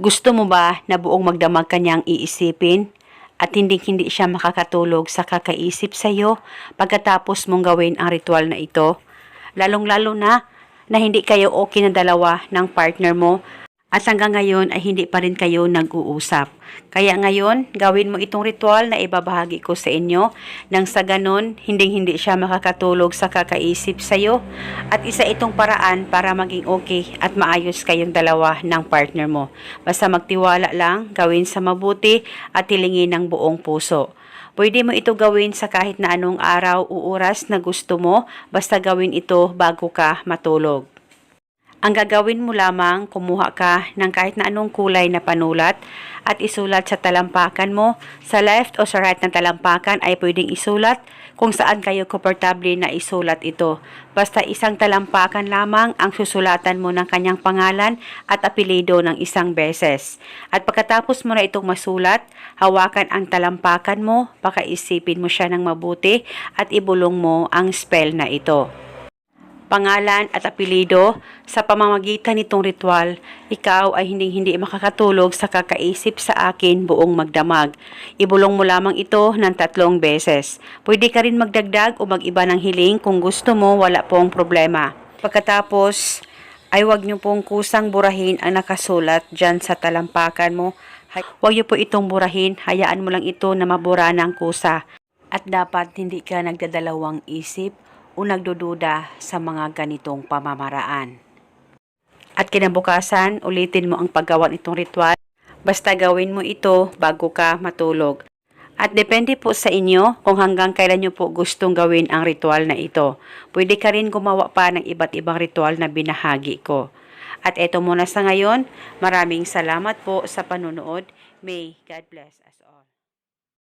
Gusto mo ba na buong magdamag kanyang iisipin at hindi hindi siya makakatulog sa kakaisip sa iyo pagkatapos mong gawin ang ritual na ito? Lalong-lalo na na hindi kayo okay na dalawa ng partner mo at hanggang ngayon ay hindi pa rin kayo nag-uusap. Kaya ngayon, gawin mo itong ritual na ibabahagi ko sa inyo nang sa ganon, hindi-hindi siya makakatulog sa kakaisip sa iyo at isa itong paraan para maging okay at maayos kayong dalawa ng partner mo. Basta magtiwala lang, gawin sa mabuti at tilingin ng buong puso. Pwede mo ito gawin sa kahit na anong araw o oras na gusto mo, basta gawin ito bago ka matulog. Ang gagawin mo lamang, kumuha ka ng kahit na anong kulay na panulat at isulat sa talampakan mo. Sa left o sa right ng talampakan ay pwedeng isulat kung saan kayo komportable na isulat ito. Basta isang talampakan lamang ang susulatan mo ng kanyang pangalan at apelido ng isang beses. At pagkatapos mo na itong masulat, hawakan ang talampakan mo, pakaisipin mo siya ng mabuti at ibulong mo ang spell na ito pangalan at apelido sa pamamagitan nitong ritual, ikaw ay hindi-hindi makakatulog sa kakaisip sa akin buong magdamag. Ibulong mo lamang ito ng tatlong beses. Pwede ka rin magdagdag o mag-iba ng hiling kung gusto mo, wala pong problema. Pagkatapos, ay wag niyo pong kusang burahin ang nakasulat dyan sa talampakan mo. Huwag niyo po itong burahin, hayaan mo lang ito na mabura ng kusa. At dapat hindi ka nagdadalawang isip o nagdududa sa mga ganitong pamamaraan. At kinabukasan, ulitin mo ang paggawa nitong ritual. Basta gawin mo ito bago ka matulog. At depende po sa inyo kung hanggang kailan nyo po gustong gawin ang ritual na ito. Pwede ka rin gumawa pa ng iba't ibang ritual na binahagi ko. At eto muna sa ngayon, maraming salamat po sa panunood. May God bless us all.